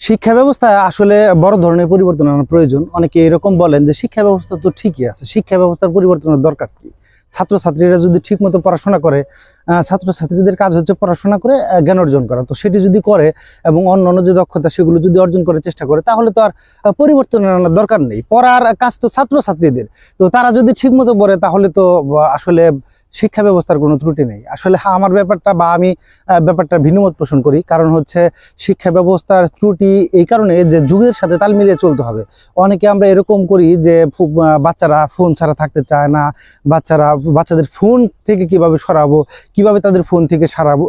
শিক্ষা ব্যবস্থায় আসলে বড় ধরনের পরিবর্তন আনার প্রয়োজন। অনেকে এরকম বলেন যে শিক্ষা ব্যবস্থা তো ঠিকই আছে, শিক্ষা ব্যবস্থার পরিবর্তনের দরকার কি? ছাত্রছাত্রীরা যদি ঠিকমতো পড়াশোনা করে ছাত্রছাত্রীদের কাজ হচ্ছে পড়াশোনা করে জ্ঞান অর্জন করা। তো সেটি যদি করে এবং অন্য অন্য যে দক্ষতা সেগুলো যদি অর্জন করার চেষ্টা করে, তাহলে তো আর পরিবর্তন আনার দরকার নেই। পড়ার কাজ তো ছাত্রছাত্রীদের। তো তারা যদি ঠিকমতো পড়ে, তাহলে তো আসলে শিক্ষা ব্যবস্থার কোনো ত্রুটি নেই। আসলে আমার ব্যাপারটা বা আমি ব্যাপারটা ভিন্নমত পোষণ করি। কারণ হচ্ছে শিক্ষা ব্যবস্থার ত্রুটি এই কারণে যে যুগের সাথে তাল মিলিয়ে চলতে হবে। অনেকে আমরা এরকম করি যে বাচ্চারা ফোন ছাড়া থাকতে চায় না। বাচ্চারা, বাচ্চাদের ফোন থেকে কীভাবে সরাবো, কীভাবে তাদের ফোন থেকে সারাবো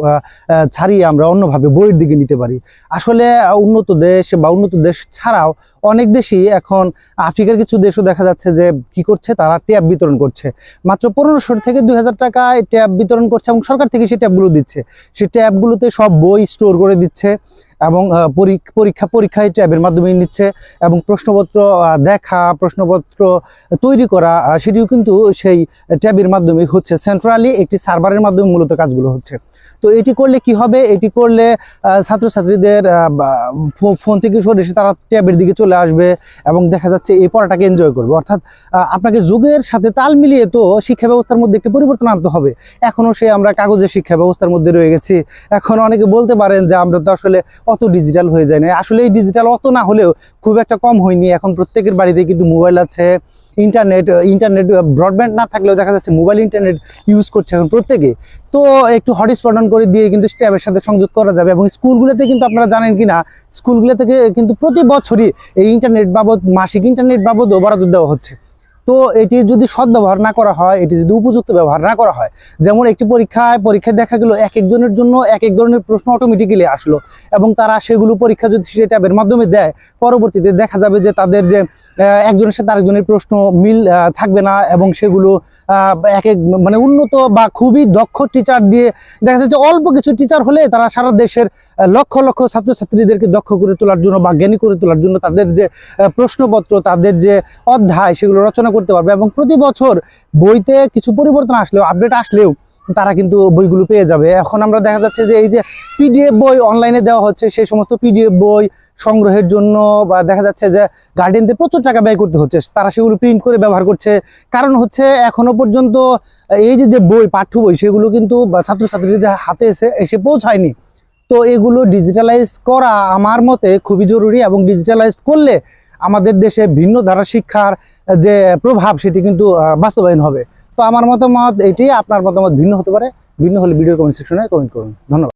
ছাড়িয়ে আমরা অন্যভাবে বইয়ের দিকে নিতে পারি। আসলে উন্নত দেশ বা উন্নত দেশ ছাড়াও অনেক দেশই এখন আফ্রিকার কিছু দেশও দেখা যাচ্ছে যে কি করছে, তারা ট্যাব বিতরণ করছে। মাত্র পনেরোশো থেকে দুই হাজার টাকায় ট্যাব বিতরণ করছে এবং সরকার থেকে সেই ট্যাবগুলো দিচ্ছে। সেই ট্যাবগুলোতে সব বই স্টোর করে দিচ্ছে। এবং পরীক্ষা, পরীক্ষায় ট্যাবের মাধ্যমে নিচ্ছে এবং প্রশ্নপত্র দেখা, প্রশ্নপত্র তৈরি করা সেটিও কিন্তু সেই ট্যাবের মাধ্যমে হচ্ছে। সেন্ট্রালি একটি সার্ভারের মাধ্যমে মূলত কাজগুলো হচ্ছে। তো এটি করলে কি হবে? এটি করলে ছাত্রছাত্রীদের ফোন থেকে সরে এসে তারা ট্যাবের দিকে চলে আসবে এবং দেখা যাচ্ছে এই পড়াটাকে এনজয় করবে। অর্থাৎ আপনাকে যুগের সাথে তাল মিলিয়ে তো শিক্ষা ব্যবস্থার মধ্যে একটি পরিবর্তন আনতে হবে। এখনও সে আমরা কাগজের শিক্ষা ব্যবস্থার মধ্যে রয়ে গেছি। এখন অনেকে বলতে পারেন যে আমরা তো আসলে অত ডিজিটাল হয়ে যায় না। আসলে এই ডিজিটাল অত না হলেও খুব একটা কম হয়নি। এখন প্রত্যেকের বাড়িতে কিন্তু মোবাইল আছে ইন্টারনেট ইন্টারনেট ব্রডব্যান্ড না থাকলেও দেখা যাচ্ছে মোবাইল ইন্টারনেট ইউজ করছে এখন প্রত্যেকে। তো একটু হটস্পট করে দিয়ে কিন্তু স্ট্যাবের সাথে সংযোগ করা যাবে এবং স্কুলগুলোতে কিন্তু আপনারা জানেন কি না স্কুলগুলো থেকে কিন্তু প্রতি বছরই এই ইন্টারনেট বাবদ, মাসিক ইন্টারনেট বাবদও বরাদ্দ দেওয়া হচ্ছে। তো এটি যদি সদ্ব্যবহার না করা হয়, এটি যদি উপযুক্ত ব্যবহার না করা হয়, যেমন একটি পরীক্ষায় পরীক্ষায় দেখা গেল এক একজনের জন্য এক এক ধরনের প্রশ্ন অটোমেটিক্যালি আসলো এবং তারা সেগুলো পরীক্ষা যদি সে ট্যাবের মাধ্যমে দেয়, পরবর্তীতে দেখা যাবে যে তাদের যে একজনের সাথে আরেকজনের প্রশ্ন মিল থাকবে না এবং সেগুলো এক এক মানে উন্নত বা খুবই দক্ষ টিচার দিয়ে দেখা যাচ্ছে অল্প কিছু টিচার হলে তারা সারা দেশের লক্ষ লক্ষ ছাত্রছাত্রীদেরকে দক্ষ করে তোলার জন্য বা জ্ঞানী করে তোলার জন্য তাদের যে প্রশ্নপত্র, তাদের যে অধ্যায় সেগুলো রচনা করতে পারবে এবং প্রতি বছর বইতে কিছু পরিবর্তন আসলেও আপডেট আসলেও তারা কিন্তু বইগুলো পেয়ে যাবে। এখন আমরা দেখা যাচ্ছে যে এই যে পিডিএফ বই অনলাইনে দেওয়া হচ্ছে, সেই সমস্ত পিডিএফ বই সংগ্রহের জন্য বা দেখা যাচ্ছে যে গার্ডেনদের প্রচুর টাকা ব্যয় করতে হচ্ছে, তারা সেগুলো প্রিন্ট করে ব্যবহার করছে। কারণ হচ্ছে এখনও পর্যন্ত এই যে যে বই, পাঠ্য বই, সেগুলো কিন্তু ছাত্রছাত্রীদের হাতে এসে এসে পৌঁছায়নি। তো এগুলো ডিজিটালাইজ করা আমার মতে খুবই জরুরি এবং ডিজিটালাইজ করলে আমাদের দেশে ভিন্ন ধারা শিক্ষার যে প্রভাব, সেটি কিন্তু বাস্তবায়ন হবে। তো আমার মতামত এটি, আপনার মতামত ভিন্ন হতে পারে। ভিন্ন হলে ভিডিও কমেন্ট সেকশনে কমেন্ট করুন। ধন্যবাদ।